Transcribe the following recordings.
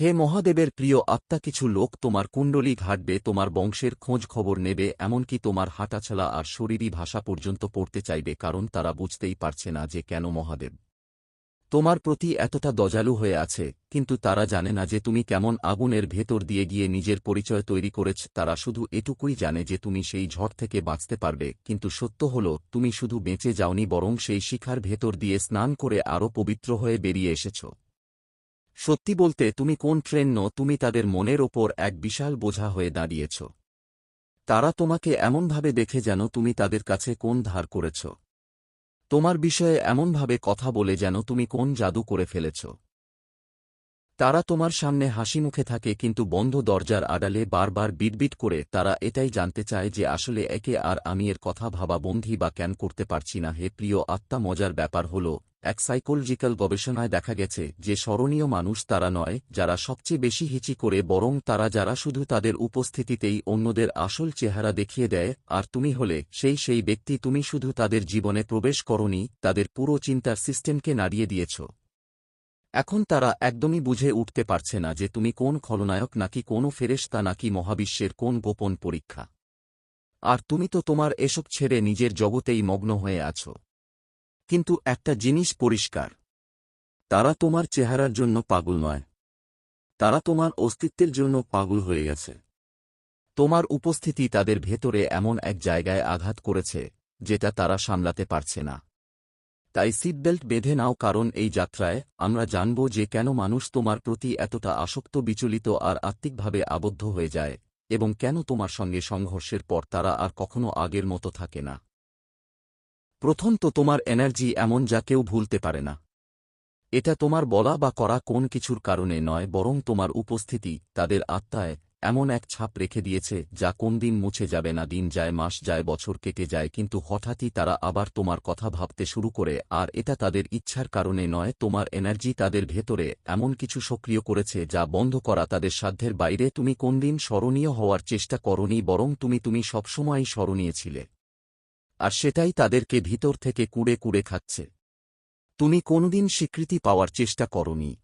হে মহাদেবের প্রিয় আত্মা, কিছু লোক তোমার কুণ্ডলী ঘাটবে, তোমার বংশের খোঁজ খবর নেবে, এমনকি তোমার হাঁটাছালা আর শরীরী ভাষা পর্যন্ত পড়তে চাইবে, কারণ তারা বুঝতেই পারছে না যে কেন মহাদেব তোমার প্রতি এতটা দজালু হয়ে আছে। কিন্তু তারা জানে না যে তুমি কেমন আগুনের ভেতর দিয়ে গিয়ে নিজের পরিচয় তৈরি করেছ। তারা শুধু এটুকুই জানে যে তুমি সেই ঝড় থেকে বাঁচতে পারবে। কিন্তু সত্য হল, তুমি শুধু বেঁচে যাওনি, বরং সেই শিখার ভেতর দিয়ে স্নান করে আরও পবিত্র হয়ে বেরিয়ে এসেছ। সত্যি বলতে তুমি কোন ট্রেন তুমি তাদের মনের ওপর এক বিশাল বোঝা হয়ে দাঁড়িয়েছ। তারা তোমাকে এমনভাবে দেখে যেন তুমি তাদের কাছে কোন ধার করেছ। তোমার বিষয়ে এমনভাবে কথা বলে যেন তুমি কোন জাদু করে ফেলেছ। তারা তোমার সামনে হাসি মুখে থাকে কিন্তু বন্ধ দরজার আড়ালে বারবার বিটবিট করে তারা এটাই জানতে চায় যে আসলে একে আর আমি এর কথা ভাবা বন্ধি বা ক্যান করতে পারছি না। হে প্রিয়, আত্মা মজার ব্যাপার হল এক সাইকোলজিক্যাল গবেষণায় দেখা গেছে যে স্মরণীয় মানুষ তারা নয়, যারা সবচেয়ে বেশি হিচি করে বরং তারা যারা শুধু তাদের উপস্থিতিতেই অন্যদের আসল চেহারা দেখিয়ে দেয়, আর তুমি হলে সেই সেই ব্যক্তি তুমি শুধু তাদের জীবনে প্রবেশ করনি, তাদের পুরো চিন্তার সিস্টেমকে নাড়িয়ে দিয়েছ। এখন তারা একদমই বুঝে উঠতে পারছে না যে তুমি কোন খলনায়ক নাকি কোনো ফেরেশতা নাকি মহাবিশ্বের কোন গোপন পরীক্ষা। আর তুমি তো তোমার এসব ছেড়ে নিজের জগতেই মগ্ন হয়ে আছো। কিন্তু একটা জিনিস পরিষ্কার। তারা তোমার চেহারার জন্য পাগল নয়। তারা তোমার অস্তিত্বের জন্য পাগল হয়ে গেছে। তোমার উপস্থিতি তাদের ভেতরে এমন এক জায়গায় আঘাত করেছে, যেটা তারা সামলাতে পারছে না। তাই সিটবেল্ট বেঁধে নাও, কারণ এই যাত্রায় আমরা জানব যে কেন মানুষ তোমার প্রতি এতটা আসক্ত, বিচলিত আর আত্মিকভাবে আবদ্ধ হয়ে যায়, এবং কেন তোমার সঙ্গে সংঘর্ষের পর তারা আর কখনো আগের মতো থাকে না। প্রথম তো তোমার এনার্জি এমন যা কেউ ভুলতে পারে না। এটা তোমার বলা বা করা কোন কিছুর কারণে নয়, বরং তোমার উপস্থিতি, তাদের আত্মায়, এমন এক ছাপ রেখে দিয়েছে যা কোন দিন মুছে যাবে না, দিন যায়, মাস যায়, বছর কেটে যায়, কিন্তু হঠাৎই তারা আবার তোমার কথা ভাবতে শুরু করে, আর এটা তাদের ইচ্ছার কারণে নয়, তোমার এনার্জি তাদের ভেতরে এমন কিছু সক্রিয় করেছে যা বন্ধ করা তাদের সাধ্যের বাইরে, তুমি কোন দিন স্মরণীয় হওয়ার চেষ্টা করনি, বরং তুমি তুমি সবসময়ই স্মরণীয় ছিলে। আর সেটাই তাদেরকে ভিতর থেকে কুড়ে কুড়ে খাচ্ছে। তুমি কোনদিন স্বীকৃতি পাওয়ার চেষ্টা করনি।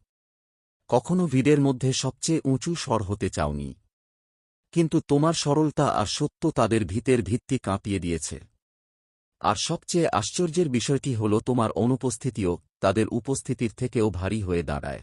কখনো ভিড়ের মধ্যে সবচেয়ে উঁচু স্বর হতে চাওনি। কিন্তু তোমার সরলতা আর সত্য তাদের ভিতের ভিত্তি কাঁপিয়ে দিয়েছে। আর সবচেয়ে আশ্চর্যের বিষয়টি হল তোমার অনুপস্থিতিও তাদের উপস্থিতির থেকেও ভারী হয়ে দাঁড়ায়।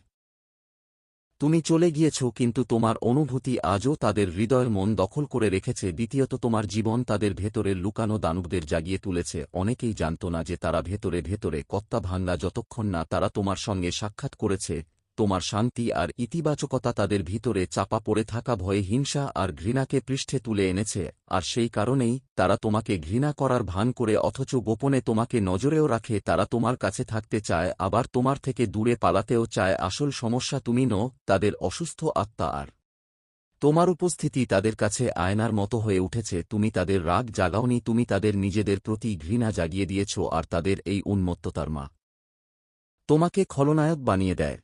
তুমি চলে গিয়েছ কিন্তু তোমার অনুভূতি আজও তাদের হৃদয়ের মন দখল করে রেখেছে। দ্বিতীয়ত, তোমার জীবন তাদের ভেতরে লুকানো দানবদের জাগিয়ে তুলেছে। অনেকেই জানত না যে তারা ভেতরে ভেতরে কত্তা ভাঙ্গা যতক্ষণ না তারা তোমার সঙ্গে সাক্ষাৎ করেছে। তোমার শান্তি আর ইতিবাচকতা তাদের ভিতরে চাপা পড়ে থাকা ভয়ে হিংসা আর ঘৃণাকে পৃষ্ঠে তুলে এনেছে, আর সেই কারণেই তারা তোমাকে ঘৃণা করার ভান করে অথচ গোপনে তোমাকে নজরেও রাখে, তারা তোমার কাছে থাকতে চায়, আবার তোমার থেকে দূরে পালাতেও চায়, আসল সমস্যা তুমি নো তাদের অসুস্থ আত্মা আর। তোমার উপস্থিতি তাদের কাছে আয়নার মতো হয়ে উঠেছে, তুমি তাদের রাগ জাগাওনি, তুমি তাদের নিজেদের প্রতি ঘৃণা জাগিয়ে দিয়েছ, আর তাদের এই উন্মত্ততার মা। তোমাকে খলনায়ক বানিয়ে দেয়।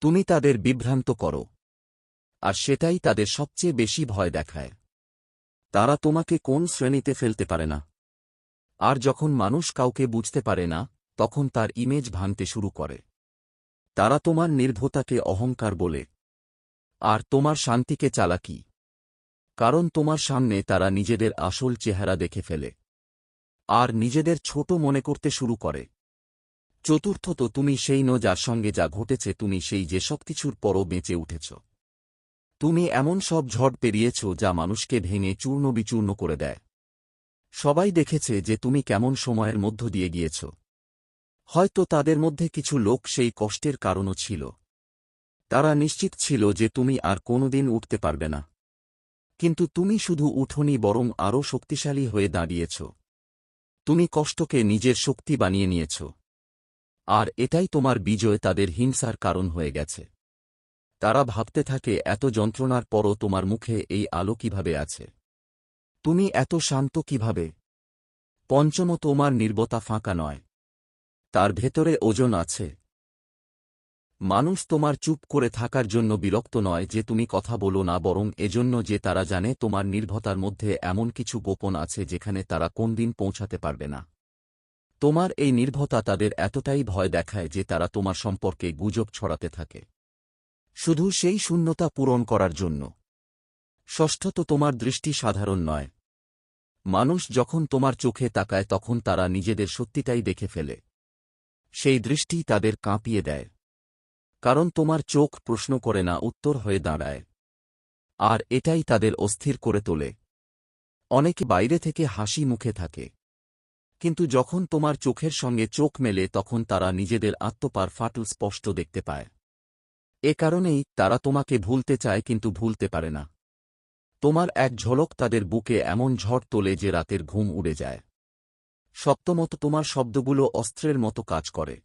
তুমি তাদের বিভ্রান্ত করো। আর সেটাই তাদের সবচেয়ে বেশি ভয় দেখায়। তারা তোমাকে কোন শ্রেণীতে ফেলতে পারে না। আর যখন মানুষ কাউকে বুঝতে পারে না, তখন তার ইমেজ ভাঙতে শুরু করে। তারা তোমার নির্ভতাকে অহংকার বলে। আর তোমার শান্তিকে চালাকি। কারণ তোমার সামনে তারা নিজেদের আসল চেহারা দেখে ফেলে। আর নিজেদের ছোট মনে করতে শুরু করে। চতুর্থত তুমি সেই ন যার সঙ্গে যা ঘটেছে, তুমি সেই যে সব কিছুর পরও বেঁচে উঠেছ। তুমি এমন সব ঝড় পেরিয়েছ যা মানুষকে ভেঙে চূর্ণ বিচূর্ণ করে দেয়। সবাই দেখেছে যে তুমি কেমন সময়ের মধ্য দিয়ে গিয়েছ। হয়তো তাদের মধ্যে কিছু লোক সেই কষ্টের কারণও ছিল। তারা নিশ্চিত ছিল যে তুমি আর কোনোদিন উঠতে পারবে না। কিন্তু তুমি শুধু উঠনি, বরং আরও শক্তিশালী হয়ে দাঁড়িয়েছ। তুমি কষ্টকে নিজের শক্তি বানিয়ে নিয়েছ। আর এটাই তোমার বিজয় তাদের হিংসার কারণ হয়ে গেছে। তারা ভাবতে থাকে, এত যন্ত্রণার পরও তোমার মুখে এই আলো কীভাবে আছে? তুমি এত শান্ত কীভাবে? পঞ্চম তোমার নির্বতা ফাঁকা নয়। তার ভেতরে ওজন আছে। মানুষ তোমার চুপ করে থাকার জন্য বিরক্ত নয় যে তুমি কথা বলো না, বরং এজন্য যে তারা জানে তোমার নির্ভতার মধ্যে এমন কিছু গোপন আছে যেখানে তারা কোন দিন পৌঁছাতে পারবে না। তোমার এই নির্ভতা তাদের এতটাই ভয় দেখায় যে তারা তোমার সম্পর্কে গুজব ছড়াতে থাকে। শুধু সেই শূন্যতা পূরণ করার জন্য। ষষ্ঠত তোমার দৃষ্টি সাধারণ নয়। মানুষ যখন তোমার চোখে তাকায় তখন তারা নিজেদের সত্যিটাই দেখে ফেলে। সেই দৃষ্টি তাদের কাঁপিয়ে দেয়। কারণ তোমার চোখ প্রশ্ন করে না, উত্তর হয়ে দাঁড়ায়। আর এটাই তাদের অস্থির করে তোলে। অনেকে বাইরে থেকে হাসি মুখে থাকে। কিন্তু যখন তোমার চোখের সঙ্গে চোখ মেলে তখন তারা নিজেদের আত্মপার ফাটল স্পষ্ট দেখতে পায়। এ কারণেই তারা তোমাকে ভুলতে চায় কিন্তু ভুলতে পারে না। তোমার এক ঝলক তাদের বুকে এমন ঝড় তোলে যে রাতের ঘুম উড়ে যায়। সপ্তমত তোমার শব্দগুলো অস্ত্রের মতো কাজ করে।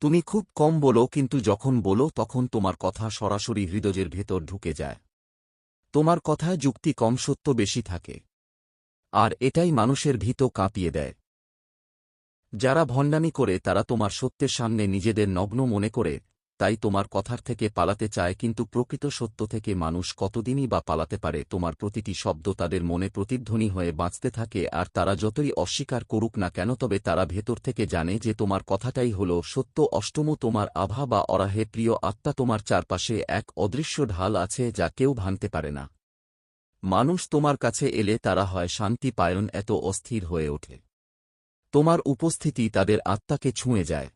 তুমি খুব কম বলো কিন্তু যখন বলো তখন তোমার কথা সরাসরি হৃদয়ের ভেতর ঢুকে যায়। তোমার কথায় যুক্তি কম সত্য বেশি থাকে। আর এটাই মানুষের ভীত কাঁপিয়ে দেয়। যারা ভণ্ডামি করে, তারা তোমার সত্যের সামনে নিজেদের নগ্ন মনে করে, তাই তোমার কথার থেকে পালাতে চায়, কিন্তু প্রকৃত সত্য থেকে মানুষ কতদিনই বা পালাতে পারে, তোমার প্রতিটি শব্দ তাদের মনে প্রতিধ্বনি হয়ে বাঁচতে থাকে, আর তারা যতই অস্বীকার করুক না কেন, তবে তারা ভেতর থেকে জানে যে তোমার কথাটাই হল সত্য। অষ্টম তোমার আভা বা অরাহে প্রিয় আত্মা, তোমার চারপাশে এক অদৃশ্য ঢাল আছে যা কেউ ভাঙতে পারে না। মানুষ তোমার কাছে এলে তারা হয় শান্তি পায়ন এত অস্থির হয়ে ওঠে। তোমার উপস্থিতি তাদের আত্মাকে ছুঁয়ে যায়।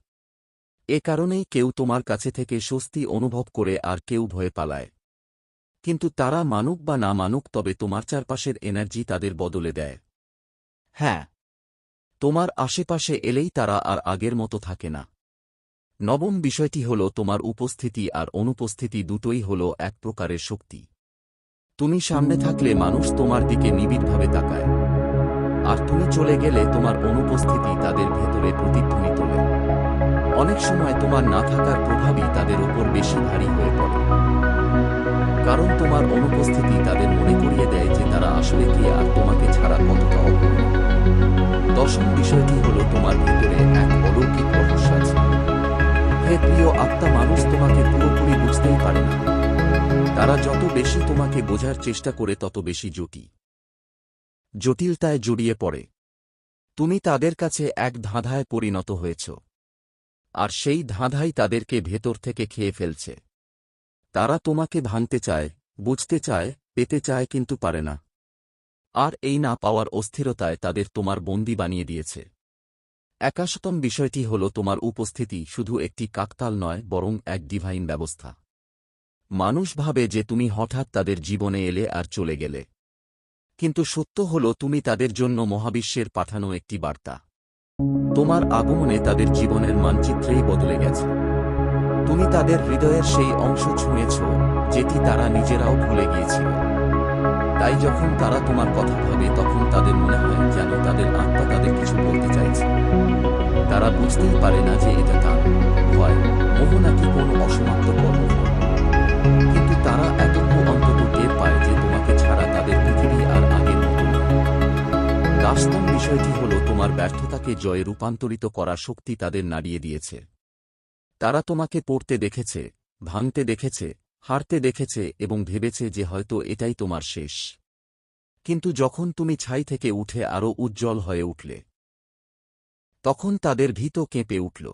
এ কারণেই কেউ তোমার কাছে থেকে স্বস্তি অনুভব করে আর কেউ ভয়ে পালায়। কিন্তু তারা মানুক বা না মানুক তবে তোমার চারপাশের এনার্জি তাদের বদলে দেয়। হ্যাঁ তোমার আশেপাশে এলেই তারা আর আগের মতো থাকে না। নবম বিষয়টি হল তোমার উপস্থিতি আর অনুপস্থিতি দুটোই হল এক প্রকারের শক্তি। তুমি সামনে থাকলে মানুষ তোমার দিকে নিবিড়ভাবে তাকায়। আর তুমি চলে গেলে তোমার অনুপস্থিতি তাদের ভেতরে প্রতিধ্বনি তোলে অনেক সময় তোমার না থাকার প্রভাবই তাদের ওপর বেশি ভারী হয়ে পড়ে। কারণ তোমার অনুপস্থিতি তাদের মনে করিয়ে দেয় যে তারা আসলে কে আর তোমাকে ছাড়া কতটা অপূর্ণ দশম বিষয়টি হল তোমার ভিতরে এক অলৌকিক রহস্য আছে। হে প্রিয় আত্মা, মানুষ তোমাকে পুরোপুরি বুঝতেই পারে না। তারা যত বেশি তোমাকে বোঝার চেষ্টা করে তত বেশি জটি জটিলতায় জড়িয়ে পড়ে। তুমি তাদের কাছে এক ধাঁধায় পরিণত হয়েছ। আর সেই ধাঁধাই তাদেরকে ভেতর থেকে খেয়ে ফেলছে। তারা তোমাকে ভাঙতে চায়, বুঝতে চায়, পেতে চায় কিন্তু পারে না। আর এই না পাওয়ার অস্থিরতায় তাদের তোমার বন্দি বানিয়ে দিয়েছে। একাশতম বিষয়টি হল তোমার উপস্থিতি শুধু একটি কাকতাল নয়, বরং এক ডিভাইন ব্যবস্থা। মানুষ ভাবে যে তুমি হঠাৎ তাদের জীবনে এলে আর চলে গেলে। কিন্তু সত্য হল তুমি তাদের জন্য মহাবিশ্বের পাঠানো একটি বার্তা। তোমার আগমনে তাদের জীবনের মানচিত্রেই বদলে গেছে। তুমি তাদের হৃদয়ের সেই অংশ ছুঁয়েছ যেটি তারা নিজেরাও ভুলে গিয়েছিল। তাই যখন তারা তোমার কথা ভাবে তখন তাদের মনে হয় যেন তাদের আত্মা তাদের কিছু বলতে চাইছে। তারা বুঝতেই পারে না যে এটা তার ভয়, মোহ নাকি কোনো অসমাপ্ত কর্ম। কিন্তু তারা এতটুকু অন্তত টের পায় যে তোমাকে ছাড়া তাদের পৃথিবী আর আগের মতো বিষয়টি হল তোমার ব্যর্থতাকে জয়ে রূপান্তরিত করার শক্তি তাদের নাড়িয়ে দিয়েছে। তারা তোমাকে পড়তে দেখেছে, ভাঙতে দেখেছে, হারতে দেখেছে এবং ভেবেছে যে হয়তো এটাই তোমার শেষ। কিন্তু যখন তুমি ছাই থেকে উঠে আরও উজ্জ্বল হয়ে উঠলে, তখন তাদের ভীত কেঁপে উঠল।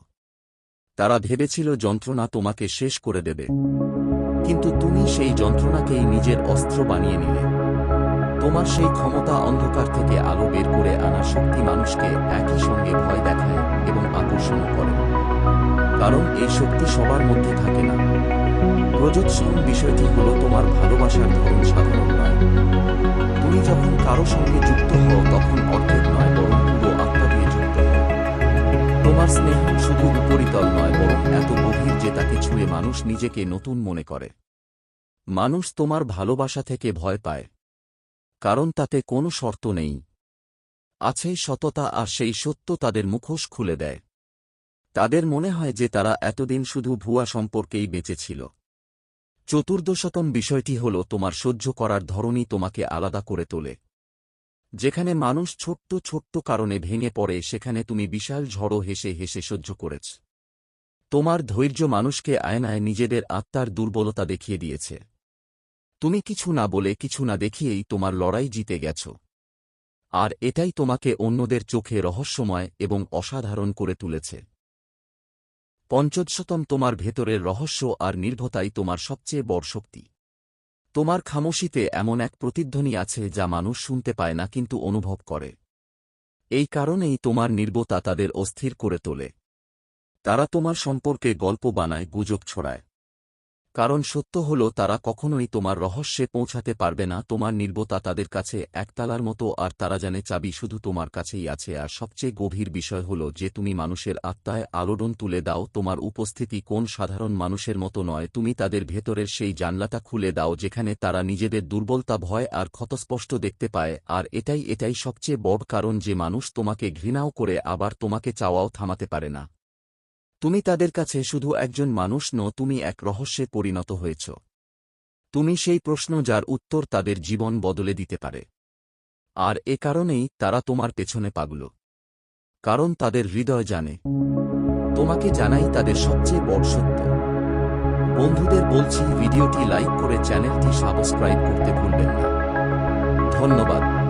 তারা ভেবেছিল যন্ত্রণা তোমাকে শেষ করে দেবে। কিন্তু তুমি সেই যন্ত্রণাকেই নিজের অস্ত্র বানিয়ে নিলে। তোমার সেই ক্ষমতা অন্ধকার থেকে আলো বের করে আনা শক্তি মানুষকে একই সঙ্গে ভয় দেখায় এবং আকর্ষণ করে। কারণ এই শক্তি সবার মধ্যে থাকে না। প্রযোৎসন বিষয়টি হল তোমার ভালোবাসার ধরন সাধারণ নয়। তুমি যখন কারও সঙ্গে যুক্ত হও, তখন অর্ধেক তোমার স্নেহ শুধু উপরিতল নয়, বরং এত গভীর যে তাকে ছুঁয়ে মানুষ নিজেকে নতুন মনে করে। মানুষ তোমার ভালোবাসা থেকে ভয় পায়, কারণ তাতে কোনো শর্ত নেই। আছে সততা আর সেই সত্য তাদের মুখোশ খুলে দেয়। তাদের মনে হয় যে তারা এতদিন শুধু ভুয়া সম্পর্কেই বেঁচেছিল চতুর্দশতম বিষয়টি হল তোমার সহ্য করার ধরনই তোমাকে আলাদা করে তোলে। যেখানে মানুষ ছোট্ট ছোট্ট কারণে ভেঙে পড়ে, সেখানে তুমি বিশাল ঝড়ো হেসে হেসে সহ্য করেছ। তোমার ধৈর্য মানুষকে আয়নায় নিজেদের আত্মার দুর্বলতা দেখিয়ে দিয়েছে। তুমি কিছু না বলে কিছু না দেখিয়েই তোমার লড়াই জিতে গেছ। আর এটাই তোমাকে অন্যদের চোখে রহস্যময় এবং অসাধারণ করে তুলেছে। পঞ্চদশতম তোমার ভেতরের রহস্য আর নির্ভতাই তোমার সবচেয়ে বড় শক্তি। তোমার খামোশিতে এমন এক প্রতিধ্বনি আছে যা মানুষ শুনতে পায় না কিন্তু অনুভব করে। এই কারণেই তোমার নির্বতা তাদের অস্থির করে তোলে। তারা তোমার সম্পর্কে গল্প বানায়, গুজব ছড়ায়। কারণ সত্য হল, তারা কখনোই তোমার রহস্যে পৌঁছাতে পারবে না, তোমার নির্বতা তাদের কাছে একতালার মতো, আর তারা জানে চাবি শুধু তোমার কাছেই আছে। আর সবচেয়ে গভীর বিষয় হল যে তুমি মানুষের আত্মায় আলোড়ন তুলে দাও, তোমার উপস্থিতি কোন সাধারণ মানুষের মতো নয়, তুমি তাদের ভেতরের সেই জানলাটা খুলে দাও যেখানে তারা নিজেদের দুর্বলতা, ভয় আর ক্ষতস্পষ্ট দেখতে পায়। আর এটাই এটাই সবচেয়ে বড় কারণ যে মানুষ তোমাকে ঘৃণাও করে, আবার তোমাকে চাওয়াও থামাতে পারে না। তুমি তাদের কাছে শুধু একজন মানুষ ন তুমি এক রহস্যে পরিণত হয়েছ। তুমি সেই প্রশ্ন যার উত্তর তাদের জীবন বদলে দিতে পারে। আর এ কারণেই তারা তোমার পেছনে পাগল। কারণ তাদের হৃদয় জানে। তোমাকে জানাই তাদের সবচেয়ে বড় সত্য। বন্ধুদের বলছি, ভিডিওটি লাইক করে চ্যানেলটি সাবস্ক্রাইব করতে ভুলবেন না। ধন্যবাদ।